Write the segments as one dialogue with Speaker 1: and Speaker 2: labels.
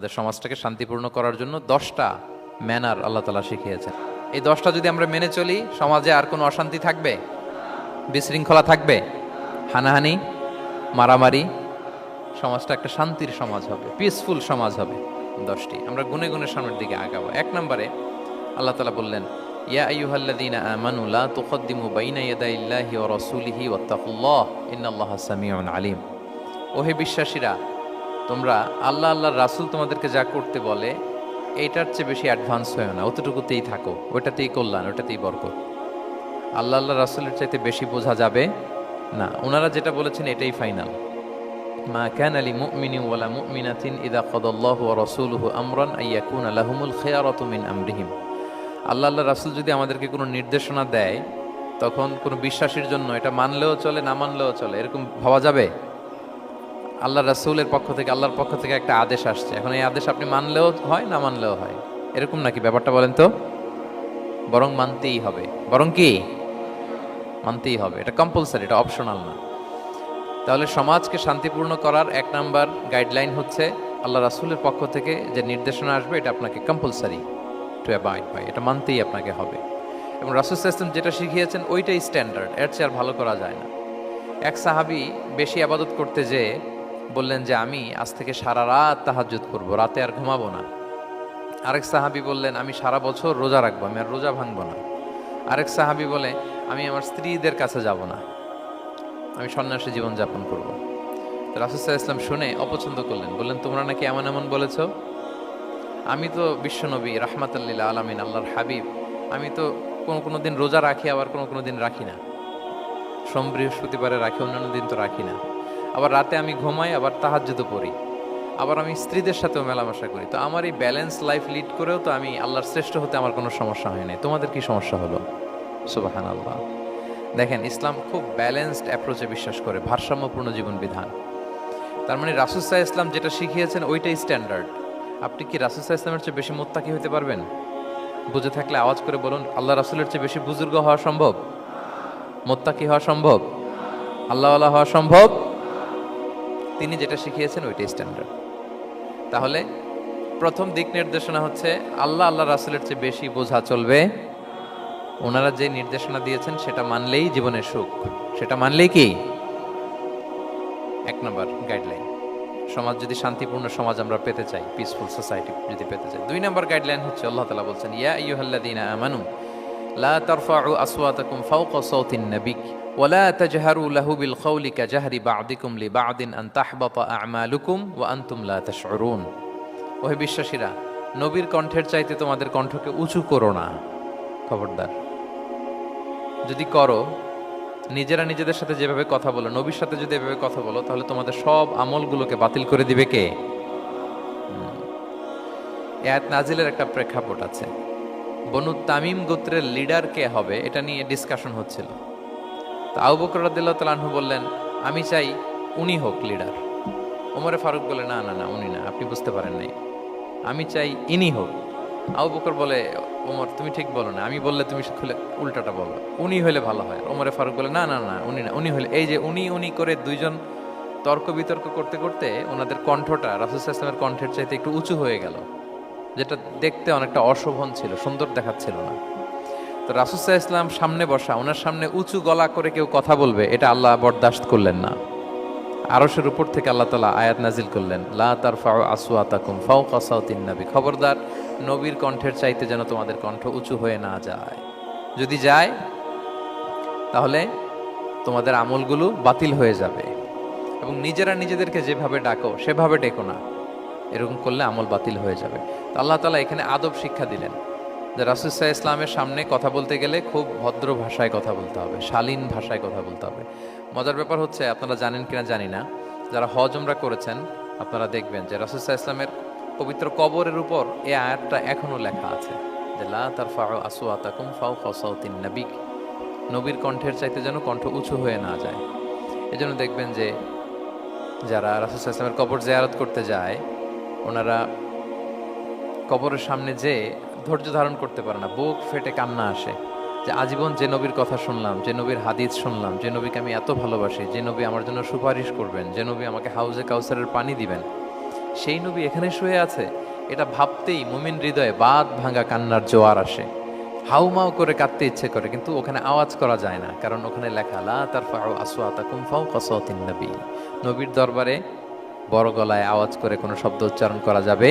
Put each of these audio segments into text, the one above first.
Speaker 1: আমাদের সমাজটাকে শান্তিপূর্ণ করার জন্য দশটা ম্যানার আল্লাহ তালা শিখিয়েছেন। এই দশটা যদি আমরা মেনে চলি, সমাজে আর কোনো অশান্তি থাকবে? বিশৃঙ্খলা থাকবে? হানাহানি, মারামারি, সমাজটা একটা শান্তির সমাজ হবে পিসফুল সমাজ হবে দশটি। আমরা গুনে গুনে সামনের দিকে আগাবো। এক নম্বরে আল্লাহ তালা বললেন, ইয়া আলিম। ওহে বিশ্বাসীরা তোমরা আল্লাহ আল্লাহর রাসূল তোমাদেরকে যা করতে বলে, এইটার চেয়ে বেশি অ্যাডভান্স হয়েও না। অতটুকুতেই থাকো। ওটাতেই কল্যাণ, ওটাতেই বরকত। আল্লাহ আল্লাহ রাসূলের চাইতে বেশি বোঝা যাবে না। ওনারা যেটা বলেছেন, এটাই ফাইনাল মা কান আলি মুমিনিন ওয়ালা মুমিনাতিন ইদা কদাল্লাহু রাসূলুহু আমরান আইয়াকুনা লাহুমুল খিয়ারাতু মিন আমরিহিম। আল্লাহ আল্লাহ রাসূল যদি আমাদেরকে কোনো নির্দেশনা দেয়, তখন কোনো বিশ্বাসীর জন্য এটা মানলেও চলে, না মানলেও চলে, এরকম ভাবা যাবে? আল্লাহ রাসূলের পক্ষ থেকে, আল্লাহর পক্ষ থেকে একটা আদেশ আসছে। এখন এই আদেশ আপনি মানলেও হয়, না মানলেও হয়? এরকম নাকি ব্যাপারটা বলেন তো? বরং মানতেই হবে। বরং কি? মানতেই হবে। এটা কম্পালসারি এটা অপশনাল না। তাহলে সমাজকে শান্তিপূর্ণ করার এক নাম্বার গাইডলাইন হচ্ছে আল্লাহ রাসূলের পক্ষ থেকে যে নির্দেশনা আসবে, এটা আপনাকে কম্পালসারি টু অ্যাবাইড বাই এটা মানতেই আপনাকে হবে। এবং রাসুল ইসলাম যেটা শিখিয়েছেন, ওইটাই স্ট্যান্ডার্ড এর চেয়ে আর ভালো করা যায় না। এক সাহাবি বেশি আবাদত করতে যেয়ে বললেন যে, আমি আজ থেকে সারা রাত তাহাজ্জুদ করব, রাতে আর ঘুমাবো না। আরেক সাহাবি বললেন, আমি সারা বছর রোজা রাখব, আমি আর রোজা ভাঙবো না। আরেক সাহাবি বলে, আমি আমার স্ত্রীদের কাছে যাব না, আমি সন্ন্যাসী জীবন যাপন করব। রাসুসাহ ইসলাম শুনে অপছন্দ করলেন, বললেন, তোমরা নাকি এমন এমন বলেছ? আমি তো বিশ্বনবী রাহমাতাল্লিল আলামিন, আল্লাহর হাবিব, আমি তো কোনো কোনো দিন রোজা রাখি, আবার কোনো কোনো দিন রাখি না। সোম বৃহস্পতিবারে রাখি, অন্যান্য দিন তো রাখি না। আবার রাতে আমি ঘুমাই, আবার তাহাজ্জুদও পড়ি। আবার আমি স্ত্রীদের সাথেও মেলামেশা করি। তো আমার এই ব্যালেন্স লাইফ লিড করেও তো আমি আল্লাহর শ্রেষ্ঠ হতে আমার কোনো সমস্যা হয় নাই। তোমাদের কি সমস্যা হলো? সুবাহান আল্লাহ দেখেন, ইসলাম খুব ব্যালেন্সড অ্যাপ্রোচে বিশ্বাস করে, ভারসাম্যপূর্ণ জীবন বিধান তার মানে রাসুসাহ ইসলাম যেটা শিখিয়েছেন, ওইটাই স্ট্যান্ডার্ড আপনি কি রাসুসাহ ইসলামের চেয়ে বেশি মোত্তাকি হতে পারবেন? বুঝে থাকলে আওয়াজ করে বলুন, আল্লাহ রাসুলের চেয়ে বেশি বুজুর্গ হওয়া সম্ভব? মোত্তাকি হওয়া সম্ভব? আল্লাহওয়ালা হওয়া সম্ভব? তিনি যেটা শিখিয়েছেন ওইটাই স্ট্যান্ডার্ড তাহলে প্রথম দিক নির্দেশনা হচ্ছে আল্লাহ আল্লাহ রাসুলের চেয়ে বেশি বোঝা চলবে। ওনারা যে নির্দেশনা দিয়েছেন সেটা মানলেই জীবনের সুখ। সেটা মানলেই কি? এক নম্বর গাইডলাইন সমাজ যদি শান্তিপূর্ণ সমাজ আমরা পেতে চাই পিসফুল সোসাইটি যদি পেতে চাই। দুই নম্বর গাইডলাইন হচ্ছে, আল্লাহ তালা বলছেন, ইয়া ইয়ুহাল্লাদিনা আমানু, লা তারফাউ আসওয়াতাকুম ফাওকা সাওতিন নাবিক ওয়ালা তাজহারু লাহু বিল কওলি কাজহরি বা'দিকুম লিবা'দিন আন তাহবাতা আ'মালুকুম ওয়া আনতুম লা তাশউরুন। ওহে বিশ্বাসীরা, নবীর কণ্ঠের চাইতে তোমাদের কণ্ঠকে উঁচু করো না, খবরদার। যদি করো, নিজেরা নিজেদের সাথে যেভাবে কথা বলো, নবীর সাথে যদি এভাবে কথা বলো, তাহলে তোমাদের সব আমলগুলোকে বাতিল করে দিবে কে? হুম। এ আয়াত নাজিলের একটা প্রেক্ষাপট আছে। বনু তামিম গোত্রের লিডার কে হবে, এটা নিয়ে ডিসকাশন হচ্ছিল। তো আবু বকর রাদিল্লাহ বললেন, আমি চাই উনি হোক লিডার ওমরে ফারুক বলে, না না না, উনি না, আপনি বুঝতে পারেন নাই। আমি চাই ইনি হোক। আবু বকর বলে, ওমর, তুমি ঠিক বলো না, আমি বললে তুমি খুলে উল্টাটা বলো। উনি হলে ভালো হয়। ওমরে ফারুক বলে, না না না, উনি না, উনি হলে এই যে উনি উনি করে দুইজন তর্ক বিতর্ক করতে করতে ওনাদের কণ্ঠটা রাসুল ইসলামের কণ্ঠের চাইতে একটু উঁচু হয়ে গেল, যেটা দেখতে অনেকটা অশোভন ছিল, সুন্দর দেখাচ্ছিল না। তো রাসুসাহ ইসলাম সামনে বসা, ওনার সামনে উঁচু গলা করে কেউ কথা বলবে, এটা আল্লাহ বরদাস্ত করলেন না। আরশের উপর থেকে আল্লাহ তালা আয়াত নাজিল করলেন, লা তার ফাও আসুয়াতাকুম ফাও কাসাউতিন নবী খবরদার, নবীর কণ্ঠের চাইতে যেন তোমাদের কণ্ঠ উঁচু হয়ে না যায়। যদি যায়, তাহলে তোমাদের আমলগুলো বাতিল হয়ে যাবে। এবং নিজেরা নিজেদেরকে যেভাবে ডাকো, সেভাবে ডেকো না। এরকম করলে আমল বাতিল হয়ে যাবে। তো আল্লাহ তালা এখানে আদব শিক্ষা দিলেন। যে রাসুসাহ ইসলামের সামনে কথা বলতে গেলে খুব ভদ্র ভাষায় কথা বলতে হবে, শালীন ভাষায় কথা বলতে হবে। মজার ব্যাপার হচ্ছে, আপনারা জানেন কিনা জানি না, যারা হজ উমরা করেছেন, আপনারা দেখবেন যে রাসুসাহ ইসলামের পবিত্র কবরের উপর এই আয়াতটা এখনও লেখা আছে, যে লা তার ফাও আসুয়াতাকুম ফাও ফাউসাউতিন নাবিক নবীর কণ্ঠের চাইতে যেন কণ্ঠ উঁচু হয়ে না যায়। এজন্য দেখবেন যে যারা রাসুসাহ ইসলামের কবর জিয়ারত করতে যায়, ওনারা কবরের সামনে যে ধৈর্য ধারণ করতে পারে না। বুক ফেটে কান্না আসে। যে আজীবন যে নবীর কথা শুনলাম, যে নবীর হাদিস শুনলাম, যে নবীকে আমি এত ভালোবাসি, যে নবী আমার জন্য সুপারিশ করবেন, যে নবী আমাকে হাউজে কাউসারের পানি দিবেন, সেই নবী এখানে শুয়ে আছে। এটা ভাবতেই মুমিন হৃদয়ে বাদ ভাঙা কান্নার জোয়ার আসে। হাউমাউ করে কাঁদতে ইচ্ছে করে, কিন্তু ওখানে আওয়াজ করা যায় না, কারণ ওখানে লেখা, লা তার ফাউ আসওয়াতা কুমফাউ কসতিন নবী। নবীর দরবারে বড় গলায় আওয়াজ করে কোনো শব্দ উচ্চারণ করা যাবে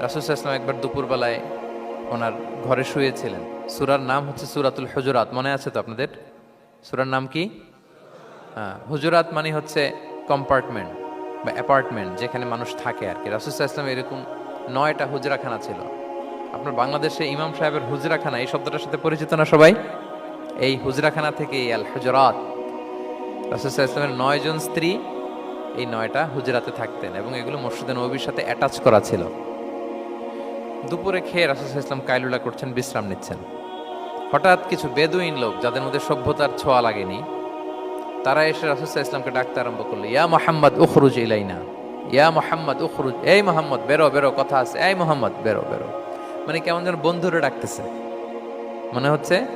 Speaker 1: রাসুসাহ ইসলাম একবার দুপুরবেলায় ওনার ঘরে শুয়েছিলেন। সুরার নাম হচ্ছে সুরাতুল হুজুরাত, মনে আছে তো আপনাদের? সুরার নাম কি? হ্যাঁ হুজুরাত মানে হচ্ছে কম্পার্টমেন্ট বা অ্যাপার্টমেন্ট যেখানে মানুষ থাকে আর কি। রাসুসাহ ইসলাম এরকম নয়টা হুজরাখানা ছিল। আপনার বাংলাদেশে ইমাম সাহেবের হুজরাখানা, এই শব্দটার সাথে পরিচিত না সবাই? এই হুজরাখানা থেকে এই আল হুজরাত। রাসুসাহ ইসলামের নয়জন স্ত্রী এই নয়টা হুজরাতে থাকতেন এবং এগুলো মসজিদে নবীর সাথে অ্যাটাচ করা ছিল। দুপুরে খেয়ে রাসুসাহ ইসলাম কাইলুলা করছেন, বিশ্রাম নিচ্ছেন। হঠাৎ কিছু বেদুইন লোক, যাদের মধ্যে সভ্যতার ছোঁয়া লাগেনি, তারা এসে রাসুসাহ ইসলামকে ডাকতে আরম্ভ করল, ইয়া মোহাম্মদ, উখরুজ ইলাইনা। ইয়া মোহাম্মদ, উখরুজ। এই মোহাম্মদ, বেরো বেরো, কথা আছে। এই মোহাম্মদ, বেরো বেরো। মানে কেমন যেন বন্ধুরে ডাকতেছে। মনে হচ্ছে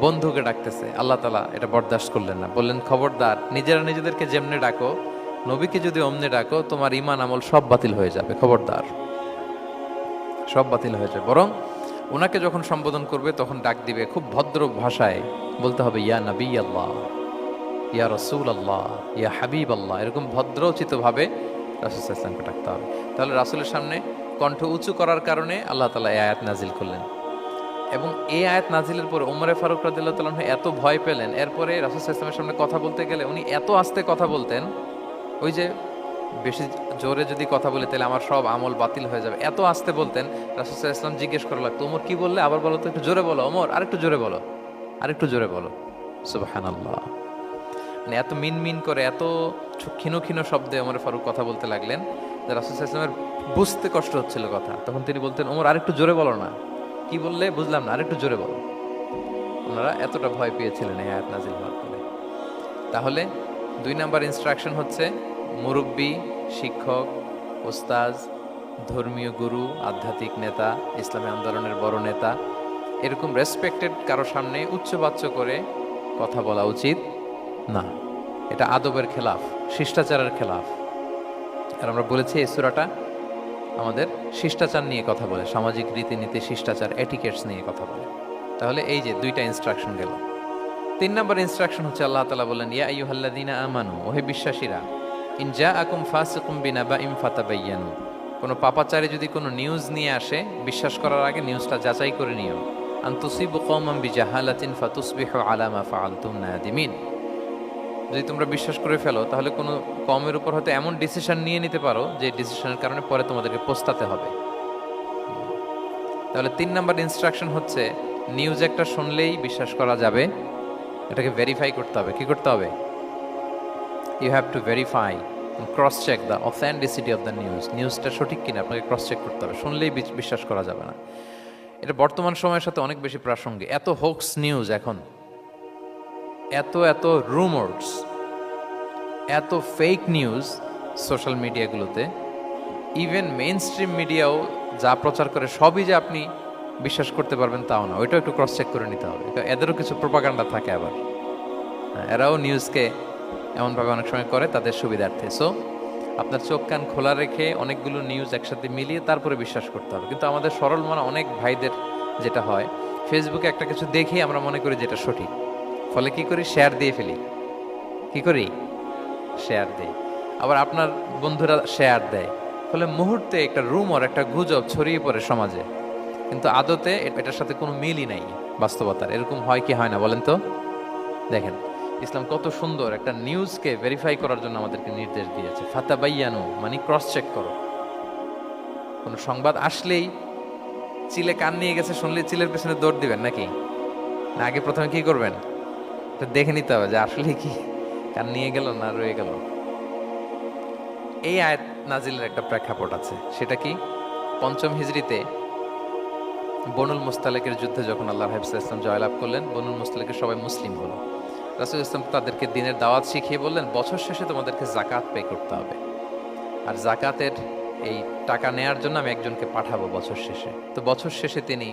Speaker 1: বন্ধুকে ডাকতেছে। আল্লাহ তালা এটা বরদাস্ত করলেন না। বললেন, খবরদার, নিজেরা নিজেদেরকে যেমনে ডাকো, নবীকে যদি অমনে ডাকো, তোমার ইমান আমল সব বাতিল হয়ে যাবে। খবরদার। সব বাতিল হয়ে যাবে বরং ওনাকে যখন সম্বোধন করবে, তখন ডাক দিবে খুব ভদ্র ভাষায়, বলতে হবে, ইয়া নবী আল্লাহ ইয়া রসুল আল্লাহ ইয়া হাবিব আল্লাহ এরকম ভদ্রোচিতভাবে রাসুল ইসলামকে ডাকতে হবে। তাহলে রাসুলের সামনে কণ্ঠ উঁচু করার কারণে আল্লাহ তালা এই আয়াত নাজিল করলেন। এবং এই আয়াত নাজিলের পর উমরে ফারুক রাদিল্লাহ তালন এত ভয় পেলেন। এরপরে রাসুল ইসলামের সামনে কথা বলতে গেলে উনি এত আস্তে কথা বলতেন, ওই যে বেশি জোরে যদি কথা বলি, তাহলে আমার সব আমল বাতিল হয়ে যাবে। এত আসতে বলতেন রাসুসাহ ইসলাম জিজ্ঞেস করা লাগতো ওমর কি বললে? আবার বলো তো, একটু জোরে বলো, ওমর আরেকটু জোরে বলো আরেকটু জোরে বলো। সুবাহান আল্লাহ মানে এত মিন মিন করে, এত ক্ষীণ ক্ষীণ শব্দে ওমর ফারুক কথা বলতে লাগলেন যে রাসুসাহ ইসলামের বুঝতে কষ্ট হচ্ছিল কথা। তখন তিনি বলতেন, ওমর আরেকটু জোরে বলো না। কি বললে? বুঝলাম না আরেকটু জোরে বলো। ওনারা এতটা ভয় পেয়েছিলেন এই আয়াত নাজিল হওয়ার তাহলে দুই নাম্বার ইনস্ট্রাকশন হচ্ছে মুরব্বী, শিক্ষক ওস্তাজ ধর্মীয় গুরু, আধ্যাত্মিক নেতা, ইসলামী আন্দোলনের বড় নেতা, এরকম রেসপেক্টেড কারও সামনে উচ্চবাচ্য করে কথা বলা উচিত না। এটা আদবের খেলাফ, শিষ্টাচারের খেলাফ। আর আমরা বলেছি এই সুরাটা আমাদের শিষ্টাচার নিয়ে কথা বলে, সামাজিক রীতিনীতি, শিষ্টাচার এটিকেটস নিয়ে কথা বলে। তাহলে এই যে দুইটা ইনস্ট্রাকশন গেল। তিন নম্বর ইনস্ট্রাকশন হচ্ছে আল্লাহ তালা বলেন ইয়া আইয়ুহাল্লাযীনা আমানু ওহে বিশ্বাসীরা ইন জা আকুম ফাসিকুম বিনা বা ইম ফাতাবাইয়ানু। কোনো পাপাচারে যদি কোনো নিউজ নিয়ে আসে, বিশ্বাস করার আগে নিউজটা যাচাই করে নিও। আন্তুসিবু কওমান বিজাহালাতিন ফাতুসবিহু আলা মা ফাআলতুম নাদিমিন। যদি তোমরা বিশ্বাস করে ফেলো, তাহলে কোনো কমের উপর হয়তো এমন ডিসিশন নিয়ে নিতে পারো, যে ডিসিশনের কারণে পরে তোমাদেরকে পোস্তাতে হবে। তাহলে তিন নাম্বার ইনস্ট্রাকশন হচ্ছে নিউজ একটা শুনলেই বিশ্বাস করা যাবে। এটাকে ভেরিফাই করতে হবে। কি করতে হবে? You have to verify cross check the authenticity of the news নিউজটা সঠিক কিনা আপনাকে ক্রস চেক করতে হবে। শুনলেই বিশ্বাস করা যাবে না। এটা বর্তমান সময়ের সাথে অনেক বেশি প্রাসঙ্গিক। এত হোক্স নিউজ এখন। এত এত রুমার্স এত ফেক নিউজ সোশ্যাল মিডিয়াগুলোতে ইভেন মেইন স্ট্রিম মিডিয়াও যা প্রচার করে সবই যে আপনি বিশ্বাস করতে পারবেন তাও না। ওইটাও একটু ক্রস চেক করে নিতে হবে। এদেরও কিছু প্রোপাগান্ডা থাকে আবার। হ্যাঁ, এরাও নিউজকে এমনভাবে অনেক সময় করে তাদের সুবিধার্থে। সো আপনার চোখ কান খোলা রেখে অনেকগুলো নিউজ একসাথে মিলিয়ে তারপরে বিশ্বাস করতে হবে। কিন্তু আমাদের সরল মনে অনেক ভাইদের যেটা হয় ফেসবুকে একটা কিছু দেখে আমরা মনে করি যেটা সঠিক। ফলে কি করি? শেয়ার দিয়ে ফেলি। কি করি? শেয়ার দেই। আবার আপনার বন্ধুরা শেয়ার দেয়। ফলে মুহূর্তে একটা রুমর একটা গুজব ছড়িয়ে পড়ে সমাজে। কিন্তু আদতে এটার সাথে কোনো মিলই নাই বাস্তবতার। এরকম হয় কি হয় না বলেন তো? দেখেন ইসলাম কত সুন্দর একটা নিউজকে ভেরিফাই করার জন্য আমাদেরকে নির্দেশ দিয়েছে। ফাতাবাইয়ানু মানে ক্রস চেক করো। কোনো সংবাদ আসলেই চিলে কান নিয়ে গেছে, শুনলে চিলের পেছনে দৌড় দিবেন নাকি? না, আগে প্রথমে কি করবেন? এটা দেখে নিতে হবে যে আসলে কি কান নিয়ে গেল না রয়ে গেল। এই আয়াত নাজিলের একটা প্রেক্ষাপট আছে। সেটা কি? পঞ্চম হিজড়িতে বনুল মুস্তালেকের যুদ্ধে যখন আল্লাহ হাফিজ ইসলাম জয়লাভ করলেন, বনুল মুস্তালেকের সবাই মুসলিম হলো। রাসুল ইসলাম তাদেরকে দিনের দাওয়াত শিখিয়ে বললেন, বছর শেষে তোমাদেরকে জাকাত পে করতে হবে। আর জাকাতের এই টাকা নেয়ার জন্য আমি একজনকে পাঠাবো বছর শেষে। তো বছর শেষে তিনি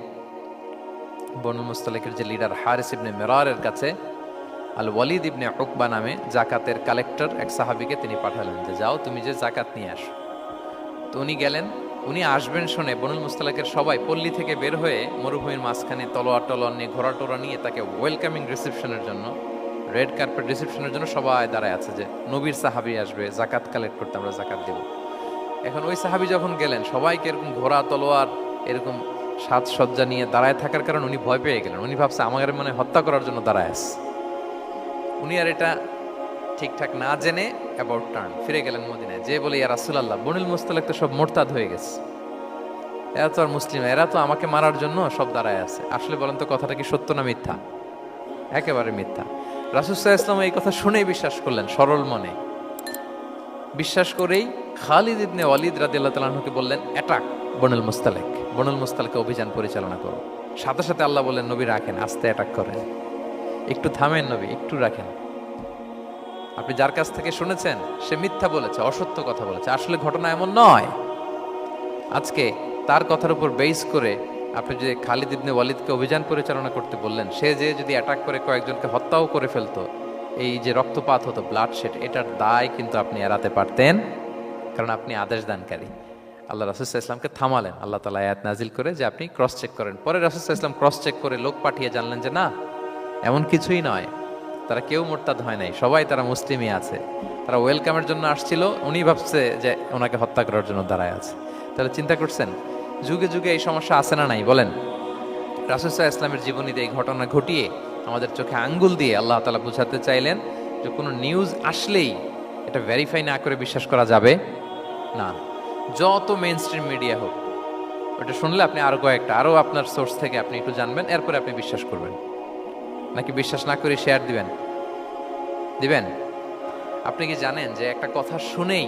Speaker 1: বনুল মুস্তালেকের যে লিডার হারিস ইবনে মেরারের কাছে আল ওয়ালিদ ইবনে উকবা নামে জাকাতের কালেক্টর, এক সাহাবিকে তিনি পাঠালেন যে, যাও, তুমি যে জাকাত নিয়ে আসো। তো উনি গেলেন, উনি আসবেন শুনে বনুল মুস্তালাকের সবাই পল্লী থেকে বের হয়ে মরুভূমির মাঝখানে তলোয়ার টলোয়ার নিয়ে ঘোড়া টোরা নিয়ে তাকে ওয়েলকামিং রিসেপশনের জন্য রেড কার্পেট রিসেপশনের জন্য সবাই দাঁড়ায় আছে যে নবীর সাহাবি আসবে জাকাত কালেক্ট করতে আমরা জাকাত দেব। এখন ওই সাহাবি যখন গেলেন, সবাইকে এরকম ঘোড়া, তলোয়ার, এরকম সাজসজ্জা নিয়ে দাঁড়ায় থাকার কারণে উনি ভয় পেয়ে গেলেন। উনি ভাবছে, আমাদের মনে হত্যা করার জন্য দাঁড়ায় আছে। উনি আর এটা ঠিকঠাক না জেনে অ্যাবাউট টার্ন ফিরে গেলেন মদিনায়। যে বলে, ইয়া রাসুলাল্লাহ, বনিল মুস্তালাক তো সব মোরতাদ হয়ে গেছে। এরা তো আর মুসলিম, এরা তো আমাকে মারার জন্য সব দাঁড়ায় আছে। আসলে বলেন তো, কথাটা কি সত্য না মিথ্যা? একেবারে মিথ্যা। রাসুসাহ ইসলাম এই কথা শুনেই বিশ্বাস করলেন, সরল মনে। বিশ্বাস করেই খালিদ ইবনে ওয়ালিদ রাদিয়াল্লাহু তাআলাকে বললেন অ্যাটাক বনুল মুস্তালেক। বনুল মুস্তালেকে অভিযান পরিচালনা করো। সাথে সাথে আল্লাহ বললেন, নবী রাখেন, আস্তে অ্যাটাক করেন। একটু থামেন নবী, একটু রাখেন। আপনি যার কাছ থেকে শুনেছেন, সে মিথ্যা বলেছে, অসত্য কথা বলেছে। আসলে ঘটনা এমন নয়। আজকে তার কথার উপর বেস করে আপনি যে খালিদ ইবনে ওয়ালিদকে অভিযান পরিচালনা করতে বললেন, সে যে যদি অ্যাটাক করে কয়েকজনকে হত্যাও করে ফেলতো, এই যে রক্তপাত হতো ব্লাড শেড এটার দায় কিন্তু আপনি এড়াতে পারতেন, কারণ আপনি আদেশ দানকারী। আল্লাহ রাসুসাহ ইসলামকে থামালেন। আল্লাহ তালা আয়াত নাজিল করে যে আপনি ক্রস চেক করেন। পরে রাসুসাহ ইসলাম ক্রস চেক করে লোক পাঠিয়ে জানলেন যে, না, এমন কিছুই নয়। তারা কেউ মোরতাদ হয় নাই। সবাই তারা মুসলিমই আছে। তারা ওয়েলকামের জন্য আসছিল। উনি ভাবছে যে ওনাকে হত্যা করার জন্য দাঁড়ায় আছে। তাহলে চিন্তা করছেন যুগে যুগে এই সমস্যা আছে না নাই? বলেন। রাসুসাহ ইসলামের জীবনীতে এই ঘটনা ঘটিয়ে আমাদের চোখে আঙ্গুল দিয়ে আল্লাহ তালা বোঝাতে চাইলেন যে কোনো নিউজ আসলেই এটা ভেরিফাই না করে বিশ্বাস করা যাবে না। যত মেন স্ট্রিম মিডিয়া হোক, ওটা শুনলে আপনি আরও কয়েকটা আরও আপনার সোর্স থেকে আপনি একটু জানবেন, এরপরে আপনি বিশ্বাস করবেন। নাকি বিশ্বাস না করে শেয়ার দিবেন? দিবেন? আপনি কি জানেন যে একটা কথা শুনেই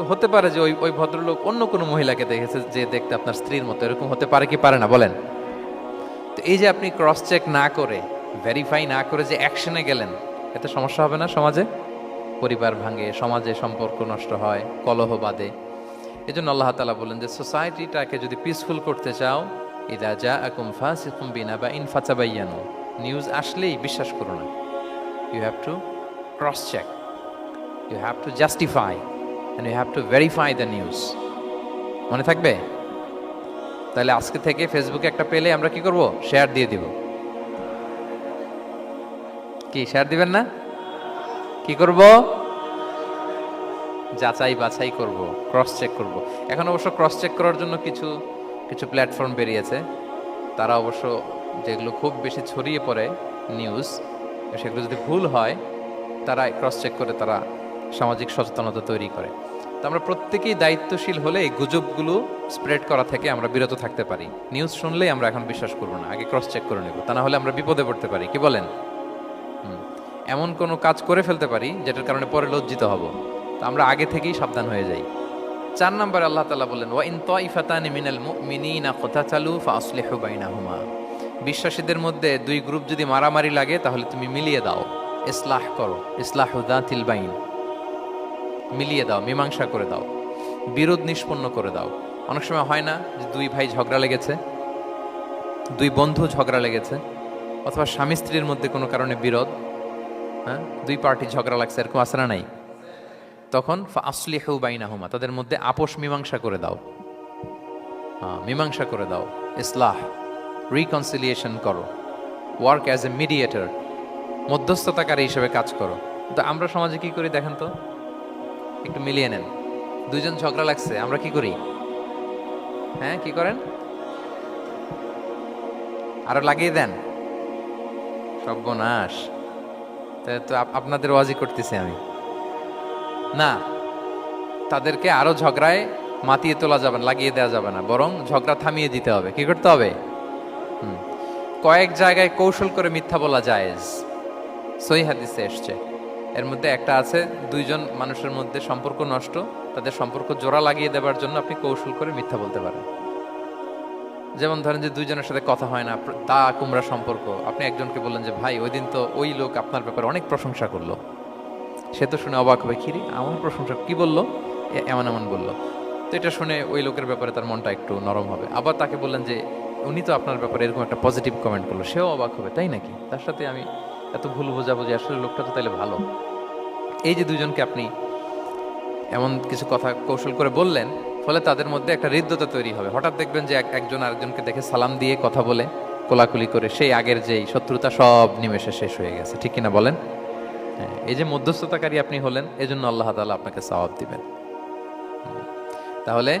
Speaker 1: তো হতে পারে যে ওই ওই ভদ্রলোক অন্য কোনো মহিলাকে দেখেছে, যে দেখতে আপনার স্ত্রীর মতো, এরকম হতে পারে কি পারে না? বলেন। তো এই যে আপনি ক্রস চেক না করে ভেরিফাই না করে যে অ্যাকশনে গেলেন, এতে সমস্যা হবে না সমাজে? পরিবার ভাঙে, সমাজে সম্পর্ক নষ্ট হয়, কলহ বাদে এই জন্য আল্লাহ তালা বলেন যে সোসাইটিটাকে যদি পিসফুল করতে চাও, ইদা যা আকুম ফাসিকুম বিনা বা ইনফাচাবাইয়ানো নিউজ আসলেই বিশ্বাস করো না। You have to cross check you have to justify and you have to verify the news মনে থাকবে? তাহলে আজকে থেকে ফেসবুকে একটা পেলে আমরা কি করব? শেয়ার দিয়ে দিব। কি শেয়ার দিবেন না? কি করব? যাচাই বাছাই করব ক্রস চেক করব। এখন অবশ্য ক্রস চেক করার জন্য কিছু কিছু প্ল্যাটফর্ম বেরিয়েছে। তারা অবশ্য যেগুলো খুব বেশি ছড়িয়ে পড়ে নিউজ সেগুলো যদি ভুল হয়, তারা ক্রস চেক করে তারা সামাজিক সচেতনতা তৈরি করে। তো আমরা প্রত্যেকেই দায়িত্বশীল হলে এই গুজবগুলো স্প্রেড করা থেকে আমরা বিরত থাকতে পারি। নিউজ শুনলেই আমরা এখন বিশ্বাস করব না, আগে ক্রস চেক করে নেব, তা না হলে আমরা বিপদে পড়তে পারি। কি বলেন? এমন কোনো কাজ করে ফেলতে পারি যেটার কারণে পরে লজ্জিত হব। তো আমরা আগে থেকেই সাবধান হয়ে যাই। চার নম্বর আল্লাহ তালা বললেন ওয়া ইন তাইফাতানি মিনাল মুমিনিনা কতাচালু ফাসলিহু বাইনাহুমা। বিশ্বাসীদের মধ্যে দুই গ্রুপ যদি মারামারি লাগে, তাহলে তুমি মিলিয়ে দাও। ইসলাহ করো, ইসলাহ দাতিল বাইন। মিলিয়ে দাও মীমাংসা করে দাও বিরোধ নিষ্পন্ন করে দাও। অনেক সময় হয় না যে দুই ভাই ঝগড়া লেগেছে দুই বন্ধু ঝগড়া লেগেছে অথবা স্বামী স্ত্রীর মধ্যে কোনো কারণে বিরোধ হ্যাঁ? দুই পার্টি ঝগড়া লাগছে এরকম আছে নাই? তখন আসলি হেউ বাইনাহুমা তাদের মধ্যে আপোষ মীমাংসা করে দাও। হ্যাঁ, মীমাংসা করে দাও ইসলাহ রিকনসিলিয়েশন করো ওয়ার্ক অ্যাজ এ মিডিয়েটর মধ্যস্থতাকারী হিসেবে কাজ করো। তো আমরা সমাজে কি করি দেখেন তো? একটু মিলিয়ে নেন। দুজন ঝগড়া লাগছে, আমরা কি করি? হ্যাঁ কি করেন? আরও লাগিয়ে দেন। সর্বনাশ। তো আপ- আপনাদের ওয়াজি করতেছি আমি। না, তাদেরকে আরও ঝগড়ায় মাতিয়ে তোলা যাবে না, লাগিয়ে দেওয়া যাবে না, বরং ঝগড়া থামিয়ে দিতে হবে। কি করতে হবে। কয়েক জায়গায় কৌশল করে মিথ্যা বলা জায়েজ সই হাদিসে এসছে। এর মধ্যে একটা আছে, দুইজন মানুষের মধ্যে সম্পর্ক নষ্ট, তাদের সম্পর্ক জোড়া লাগিয়ে দেওয়ার জন্য আপনি কৌশল করে মিথ্যা বলতে পারেন। যেমন ধরেন যে দুইজনের সাথে কথা হয় না তা কুমড়া সম্পর্ক, আপনি একজনকে বললেন যে, ভাই ওই দিন তো ওই লোক আপনার ব্যাপারে অনেক প্রশংসা করল। সে তো শুনে অবাক হবে খিরি আমার প্রশংসা কি বলল? এমন এমন বলল। তো এটা শুনে ওই লোকের ব্যাপারে তার মনটা একটু নরম হবে। আবার তাকে বললেন যে, উনি তো আপনার ব্যাপারে এরকম একটা পজিটিভ কমেন্ট করল। সেও অবাক হবে, তাই নাকি? তার সাথে আমি এত ভুল বোঝাবো যে আসলে লোকটা তো তাহলে ভালো। এই যে দুজনকে আপনি এমন কিছু কথা কৌশল করে বললেন ফলে তাদের মধ্যে একটা হৃদ্যতা তৈরি হবে। হঠাৎ দেখবেন যে এক- একজন আরেকজনকে দেখে সালাম দিয়ে কথা বলে কোলাকুলি করে সেই আগের যেই শত্রুতা সব নিমেষে শেষ হয়ে গেছে। ঠিক কিনা বলেন? হ্যাঁ, এই যে মধ্যস্থতাকারী আপনি হলেন এজন্য আল্লাহ তালা আপনাকে সওয়াব দিবেন। তাহলে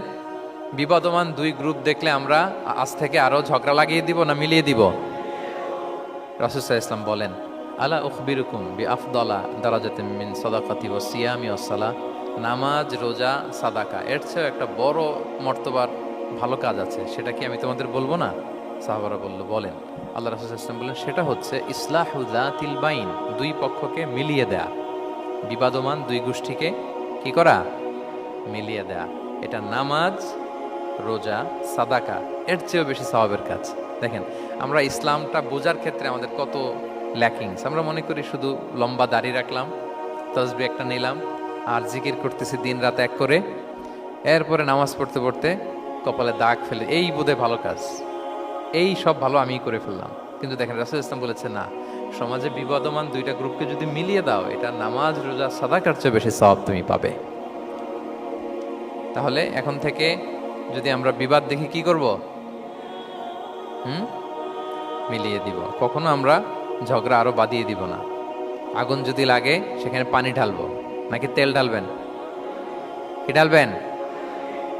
Speaker 1: বিবাদমান দুই গ্রুপ দেখলে আমরা আজ থেকে আরও ঝগড়া লাগিয়ে দিব না মিলিয়ে দিব? রাসুসাহ ইসলাম বলেন আলা উখবিরুকুম বি আফদলা দারাজাতে মিন সদাকাতি ও সিয়ামি ও সালা। নামাজ, রোজা, সাদাকা, এর চেয়েও একটা বড় মর্তবার ভালো কাজ আছে। সেটা কি আমি তোমাদের বলব না? সাহাবারা বলল, বলেন। আল্লাহ রাসুল ইসলাম বললেন, সেটা হচ্ছে ইসলাহুদ্দাতিল বাইন, দুই পক্ষকে মিলিয়ে দেয়া। বিবাদমান দুই গোষ্ঠীকে কি করা? মিলিয়ে দেয়া। এটা নামাজ, রোজা, সাদাকা, এর চেয়েও বেশি সওয়াবের কাজ। দেখেন, আমরা ইসলামটা বোঝার ক্ষেত্রে আমাদের কত ল্যাকিংস। আমরা মনে করি শুধু লম্বা দাড়ি রাখলাম, তসবি একটা নিলাম, আর জিকির করতেছি দিন রাত এক করে। এরপরে নামাজ পড়তে পড়তে কপালে দাগ ফেলে, এই বোধে ভালো কাজ। এই সব ভালো আমিই করে ফেললাম। কিন্তু দেখেন, রাসুল ইসলাম বলেছে, না, সমাজে বিবাদমান দুইটা গ্রুপকে যদি মিলিয়ে দাও, এটা নামাজ, রোজা, সাদাকার চেয়ে বেশি সওয়াব তুমি পাবে। তাহলে এখন থেকে যদি আমরা বিবাদ দেখি, কি করব? হুম? মিলিয়ে দিব। কখনো আমরা ঝগড়া আরও বাদিয়ে দিব না। আগুন যদি লাগে, সেখানে পানি ঢালবো। নাকি তেল ঢালবেন? কি ঢালবেন?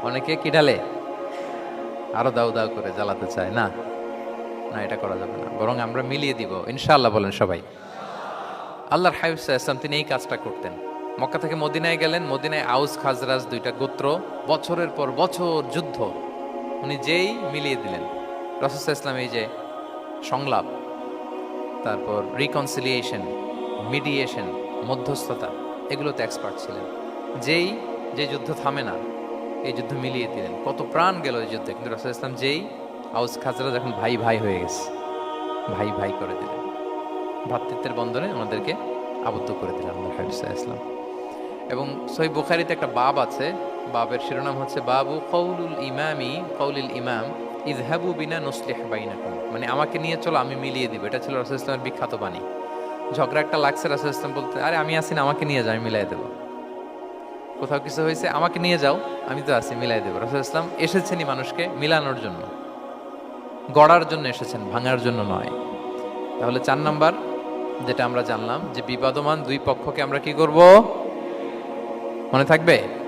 Speaker 1: অনেকে কি ঢালে? আরও দাউ দাউ করে জ্বালাতে চায়, না? না, এটা করা যাবে না। বরং আমরা মিলিয়ে দিব। ইনশাআল্লাহ বলেন সবাই। আল্লাহর হাইফ ইসলাম তিনি এই কাজটা করতেন। মক্কা থেকে মদিনায় গেলেন। মদিনায় আউস, খাজরাজ দুইটা গোত্র, বছরের পর বছর যুদ্ধ। উনি যেই মিলিয়ে দিলেন। রসুল ইসলাম এই যে সংলাপ তারপর রিকনসিলিয়েশন মিডিয়েশন মধ্যস্থতা, এগুলোতে এক্সপার্ট ছিলেন। যেই, যে যুদ্ধ থামে না, এই যুদ্ধ মিলিয়ে দিলেন। কত প্রাণ গেল এই যুদ্ধে। কিন্তু রসুল ইসলাম যেই আউস খাজরা যখন ভাই ভাই হয়ে গেছে, ভাই ভাই করে দিলেন। ভ্রাতৃত্বের বন্ধনে ওনাদেরকে আবদ্ধ করে দিলেন আল্লাহ হাবিসা ইসলাম এবং সই বুখারিতে একটা বাব আছে। বাবের শিরোনাম হচ্ছে বাবু কৌলুল ইমামি কৌলিল ইমাম। ইজহাবু বিনা নসলিহ বাইনাকুম। মানে আমাকে নিয়ে চলো, আমি মিলিয়ে দিব। এটা ছিল রাসুল ইসলামের বিখ্যাত বাণী। ঝগড়া একটা লাগছে, রাসুল ইসলাম বলতে, আরে, আমি আসি না, আমাকে নিয়ে যাও, আমি মিলাই দেবো। কোথাও কিছু হয়েছে, আমাকে নিয়ে যাও, আমি তো আছি, মিলাই দেবো। রাসুল ইসলাম এসেছেনই মানুষকে মিলানোর জন্য। গড়ার জন্য এসেছেন, ভাঙার জন্য নয়। তাহলে চার নাম্বার, যেটা আমরা জানলাম, যে বিবাদমান দুই পক্ষকে আমরা কি করব? মনে থাকবে?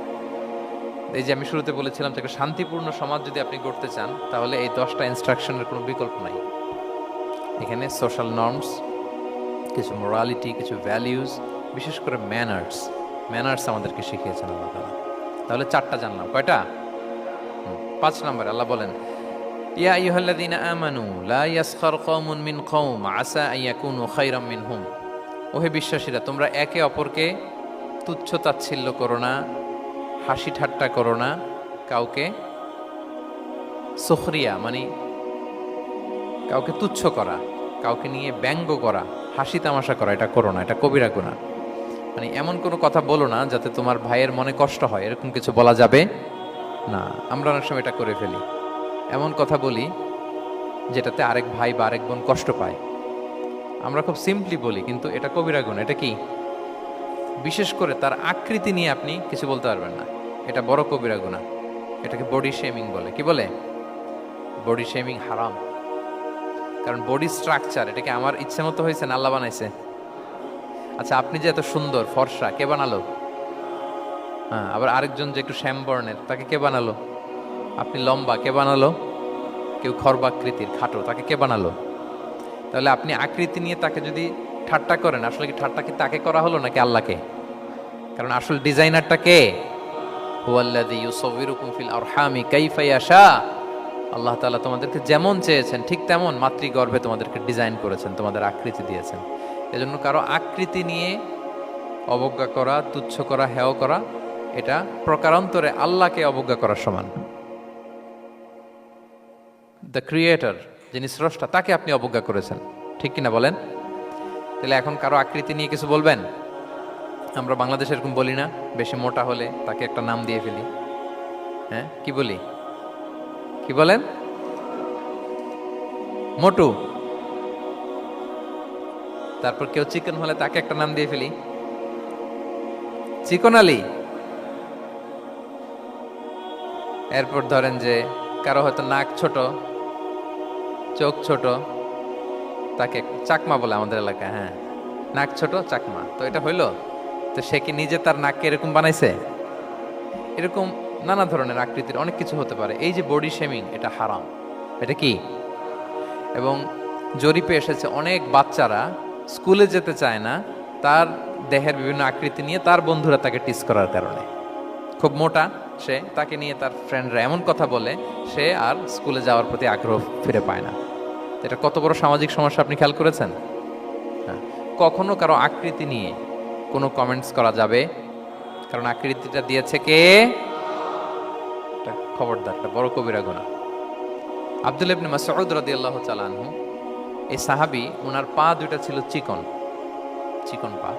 Speaker 1: এই যে আমি শুরুতে বলেছিলাম যে একটা শান্তিপূর্ণ সমাজ যদি আপনি গড়তে চান, তাহলে এই দশটা ইনস্ট্রাকশনের কোনো বিকল্প নাই। এখানে সোশ্যাল নর্মস কিছু মোরালিটি কিছু ভ্যালিউজ বিশেষ করে ম্যানার্স ম্যানার্স আমাদেরকে শিখিয়েছেন আল্লাহ তাআলা। তাহলে চারটা জানলাম। কয়টা? পাঁচ নম্বর, আল্লাহ বলেন, ইয়া আইয়ুহাল্লাযীনা আমানু, লা ইয়াসখার কওমুন মিন কওম, আসা আন ইয়াকুনু খায়রাম মিনহুম। ওহে বিশ্বাসীরা, তোমরা একে অপরকে তুচ্ছ তাচ্ছিল্য করো না। হাসি ঠাট্টা করো না, কাউকে সুখরিয়া মানে কাউকে তুচ্ছ করা, কাউকে নিয়ে ব্যঙ্গ করা, হাসি তামাশা করা, এটা করো না, এটা কবিরা গুণা মানে এমন কোনো কথা বলো না যাতে তোমার ভাইয়ের মনে কষ্ট হয়, এরকম কিছু বলা যাবে না। আমরা অনেক সময় এটা করে ফেলি। এমন কথা বলি যেটাতে আরেক ভাই বা আরেক বোন কষ্ট পায়। আমরা খুব সিম্পলি বলি, কিন্তু এটা কবিরা গুণ এটা কি? বিশেষ করে তার আকৃতি নিয়ে আপনি কিছু বলতে পারবেন না। এটা বড় কবিরা গুণা এটাকে বডি শেমিং বলে। কি বলে? বডি শেমিং হারাম। কারণ বডি স্ট্রাকচার এটাকে আমার ইচ্ছে মতো হয়েছে না আল্লাহ বানাইছে। আচ্ছা আপনি যে এত সুন্দর, ফর্সা, কে বানালো? হ্যাঁ আবার আরেকজন যে একটু শ্যাম বর্ণের, তাকে কে বানালো? আপনি লম্বা, কে বানালো? কেউ খর্বাকৃতির, খাটো, তাকে কে বানালো? তাহলে আপনি আকৃতি নিয়ে তাকে যদি ঠাট্টা করেন। আসলে কি ঠাট্টা কি তাকে করা হলো নাকি আল্লাহকে? কারণ আসল ডিজাইনারটা কে? হুয়াল্লাযী ইউসাউবিরুকুম ফিল আরহামি কাইফা ইয়াশা। আল্লাহ তাআলা তোমাদেরকে যেমন চেয়েছেন, ঠিক তেমন মাতৃগর্ভে তোমাদেরকে ডিজাইন করেছেন, তোমাদের আকৃতি দিয়েছেন। এজন্য কারও আকৃতি নিয়ে অবজ্ঞা করা, তুচ্ছ করা, হেয় করা, এটা প্রকারান্তরে আল্লাহকে অবজ্ঞা করার সমান। দ্য ক্রিয়েটর যিনি স্রষ্টা, তাকে আপনি অবজ্ঞা করেছেন। ঠিক কিনা বলেন? তাহলে এখন কারও আকৃতি নিয়ে কিছু বলবেন? আমরা বাংলাদেশে এরকম বলি না, বেশি মোটা হলে তাকে একটা নাম দিয়ে ফেলি। হ্যাঁ কি বলি? কি বলেন? মোটু। তারপর কেউ চিকেন হলে তাকে একটা নাম দিয়ে ফেলি। চিকন আলী। এরপর ধরেন যে কারও হয়তো নাক ছোট, চোখ ছোট তাকে চাকমা বলে আমাদের এলাকায় হ্যাঁ। নাক ছোট, চাকমা। তো এটা হইল? তো সে কি নিজে তার নাককে এরকম বানাইছে? এরকম নানা ধরনের আকৃতির অনেক কিছু হতে পারে। এই যে বডি শেমিং, এটা হারাম। এটা কি? এবং জরিপে এসেছে অনেক বাচ্চারা স্কুলে যেতে চায় না, তার দেহের বিভিন্ন আকৃতি নিয়ে তার বন্ধুরা তাকে টিস করার কারণে। খুব মোটা সে, তাকে নিয়ে তার ফ্রেন্ডরা এমন কথা বলে, সে আর স্কুলে যাওয়ার প্রতি আগ্রহ ফিরে পায় না। এটা কত বড় সামাজিক সমস্যা আপনি খেয়াল করেছেন? হ্যাঁ। কখনো কারও আকৃতি নিয়ে কোনো কমেন্টস করা যাবে? কারণ আকৃতিটা দিয়েছে কে? খবরদার বড় কবিরা গুণা। আব্দুল ইবনে মাসউদ রাদিয়াল্লাহু তাআলা আনহু, এই সাহাবী ওনার পা দুইটা ছিল চিকন চিকন পা।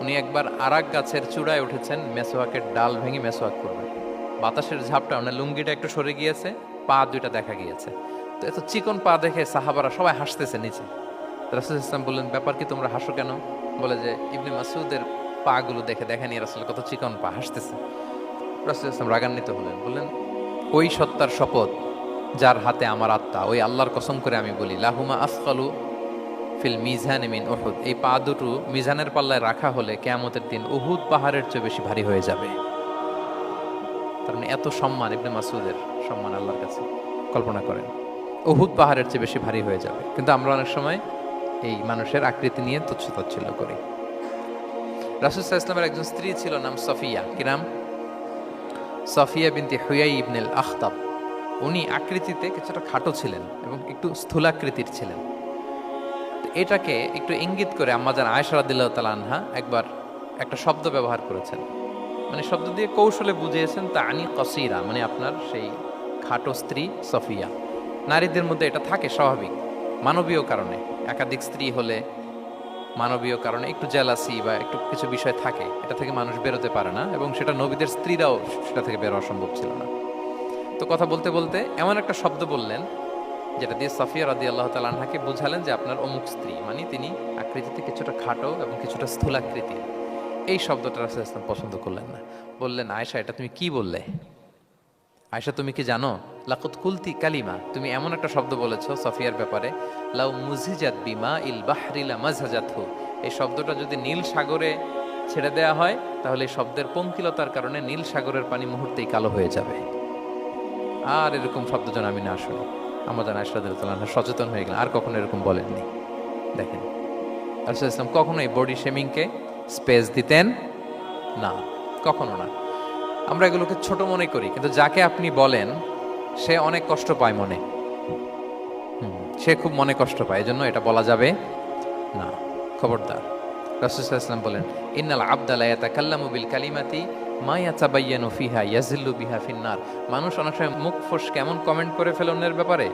Speaker 1: উনি একবার আরাক গাছের চূড়ায় উঠেছেন, মেসোয়াকের ডাল ভেঙে মেসোয়াক করবেন। বাতাসের ঝাপটা ওনার লুঙ্গিটা একটু সরে গিয়েছে, পা দুইটা দেখা গিয়েছে। তো এত চিকন পা দেখে সাহাবারা সবাই হাসতেছে নিচে। রাসুল ইসলাম বললেন, ব্যাপার কি তোমরা হাসো কেন? বলে যে, ইবনে মাসুদের পাগুলো দেখে দেখেনি রাসুল, কত চিকন পা হাসতেছে। রাসুল ইসলাম রাগান্বিত হলেন, বললেন, ওই সত্তার শপথ যার হাতে আমার আত্মা, ওই আল্লাহর কসম করে আমি বলি, লাহুমা আসকালু ফিল মিজান মিন ওহুদ এই পা দুটো মিজানের পাল্লায় রাখা হলে কেয়ামতের দিন উহুদ পাহাড়ের চেয়ে বেশি ভারী হয়ে যাবে। তার মানে এত সম্মান ইবনে মাসুদের সম্মান আল্লাহর কাছে। কল্পনা করেন উহুদ পাহাড়ের চেয়ে বেশি ভারী হয়ে যাবে। কিন্তু আমরা অনেক সময় এই মানুষের আকৃতি নিয়ে তুচ্ছ তাচ্ছিল্য করি রাসুসাহ ইসলামের একজন স্ত্রী ছিল, নাম সফিয়া। কি নাম? সফিয়া বিনতি হুয়াই ইবনেল আখতাব উনি আকৃতিতে কিছুটা খাটো ছিলেন এবং একটু স্থূলাকৃতির ছিলেন। এটাকে একটু ইঙ্গিত করে আম্মাজান আয়সা রাদিল্লাহ তালা আনহা একবার একটা শব্দ ব্যবহার করেছেন। মানে শব্দ দিয়ে কৌশলে বুঝিয়েছেন তা আনি কসিরা মানে আপনার সেই খাটো স্ত্রী সফিয়া। নারীদের মধ্যে এটা থাকে স্বাভাবিক, মানবীয় কারণে। একাধিক স্ত্রী হলে মানবীয় কারণে একটু জেলাসি বা একটু কিছু বিষয় থাকে, এটা থেকে মানুষ বেরোতে পারে না এবং সেটা নবীদের স্ত্রীরাও সেটা থেকে বেরোয়া সম্ভব ছিল না। তো কথা বলতে বলতে এমন একটা শব্দ বললেন, যেটা দিয়ে সাফিয়া রাদি আল্লাহ তালাহাকে বুঝালেন যে আপনার অমুক স্ত্রী মানে তিনি আকৃতিতে কিছুটা খাটো এবং কিছুটা স্থূলাকৃতি। এই শব্দটা রাসুল ইসলাম পছন্দ করলেন না। বললেন আয়সা এটা তুমি কি বললে? আয়সা তুমি কি জানো? লাকুত কুলতি কালিমা, তুমি এমন একটা শব্দ বলেছ সফিয়ার ব্যাপারে, লাউ মুজিজাত বিমা ইল বাহরিলা মাজহাজাতহু এই শব্দটা যদি নীল সাগরে ছেড়ে দেয়া হয়, তাহলে এই শব্দের পঙ্কিলতার কারণে নীল সাগরের পানি মুহূর্তেই কালো হয়ে যাবে। আর এরকম শব্দ যেন আমি না শুনি। আমাদের আশরাদুল্লাহ সচেতন হয়ে গেলেন, আর কখনো এরকম বলেননি। দেখেন আরসুল ইসলাম কখনো এই বডি শেমিংকে স্পেস দিতেন না, কখনো না। আমরা এগুলোকে ছোট মনে করি, কিন্তু যাকে আপনি বলেন, সে অনেক কষ্ট পায় মনে। সে খুব মনে কষ্ট পায়, এজন্য এটা বলা যাবে না। খবরদার। রাসুসাল্লাম বলেন, ইন্নাল আবদালা ইয়াতাকাল্লামু বিল কালিমাতি মা ইয়াতাবায়্যানু ফিহা ইয়াজিল্লু বিহা ফিন্নার। মানুষ অনেক সময় মুখ ফোস কেমন কমেন্ট করে ফেলে অন্যের ব্যাপারে?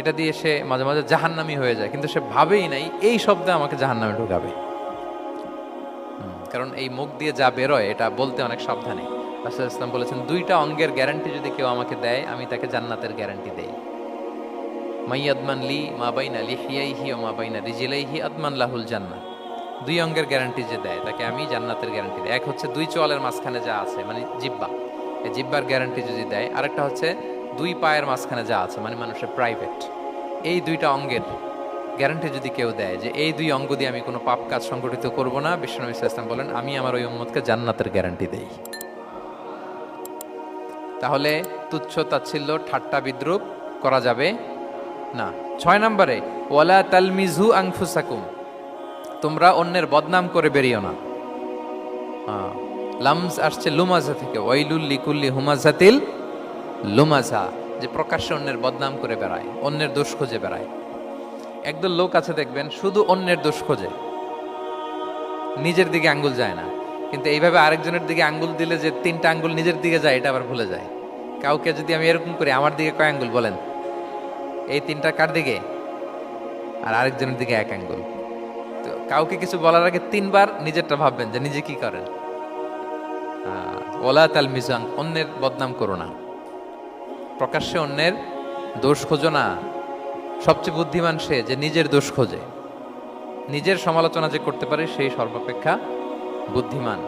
Speaker 1: এটা দিয়ে সে মাঝে মাঝে জাহান্নামি হয়ে যায়, কিন্তু সে ভাবেই নাই, এই শব্দে আমাকে জাহান্নামে ঢুকাবে। কারণ এই মুখ দিয়ে যা বেরোয়, এটা বলতে অনেক সাবধানে। রাসুল ইসলাম বলেছেন, দুইটা অঙ্গের গ্যারান্টি যদি কেউ আমাকে দেয়, আমি তাকে জান্নাতের গ্যারান্টি দেই। মাইয়াদমান লি মা বাইনা লিহিয়াইহি ও মা বাইনা রিজিলাইহি আদমান লাহুল জান্নাত দুই অঙ্গের গ্যারান্টি যে দেয়, তাকে আমি জান্নাতের গ্যারান্টি দেয় এক হচ্ছে দুই চোয়ালের মাঝখানে যা আছে মানে জিব্বা এই জিব্বার গ্যারান্টি যদি দেয়, আরেকটা হচ্ছে দুই পায়ের মাঝখানে যা আছে মানে মানুষের প্রাইভেট এই দুইটা অঙ্গের গ্যারান্টি যদি কেউ দেয় যে, এই দুই অঙ্গ দিয়ে আমি কোনো পাপ কাজ সংগঠিত করব না, বিশ্বনবী ইসলাম বলেন, আমি আমার ওই উম্মতকে জান্নাতের গ্যারান্টি দেই। তাহলে তুচ্ছ তাচ্ছিল্য ঠাট্টা বিদ্রুপ করা যাবে না। ছয় নম্বরে, ওয়ালা তালমিজু আংফুসাকুম। তোমরা অন্যের বদনাম করে বেরিও না। লামস আসছে লুমাজা থেকে। ওয়াইলুল লিকুল্লি হুমাজাতিল লুমাজা, যে প্রকাশ্যে অন্যের বদনাম করে বেড়ায়, অন্যের দোষ খুঁজে বেড়ায়। একদল লোক আছে দেখবেন, শুধু অন্যের দোষ খোঁজে। নিজের দিকে আঙ্গুল যায় না। কিন্তু এইভাবে আরেকজনের দিকে আঙ্গুল দিলে যে তিনটা আঙ্গুল নিজের দিকে যায়, এটা আবার ভুলে যায়। কাউকে যদি আমি এরকম করি, আমার দিকে কয় আঙ্গুল বলেন? এই তিনটা কার দিকে? আর আরেকজনের দিকে এক আঙ্গুল। তো কাউকে কিছু বলার আগে তিনবার নিজেরটা ভাববেন যে নিজে কি করেন। ওলা তাল মিজাং অন্যের বদনাম করো না। প্রকাশ্যে অন্যের দোষ খোঁজো না। সবচেয়ে বুদ্ধিমান সে যে নিজের দোষ খোঁজে। নিজের সমালোচনা যে করতে পারে, সেই সর্বাপেক্ষা বুদ্ধিমান।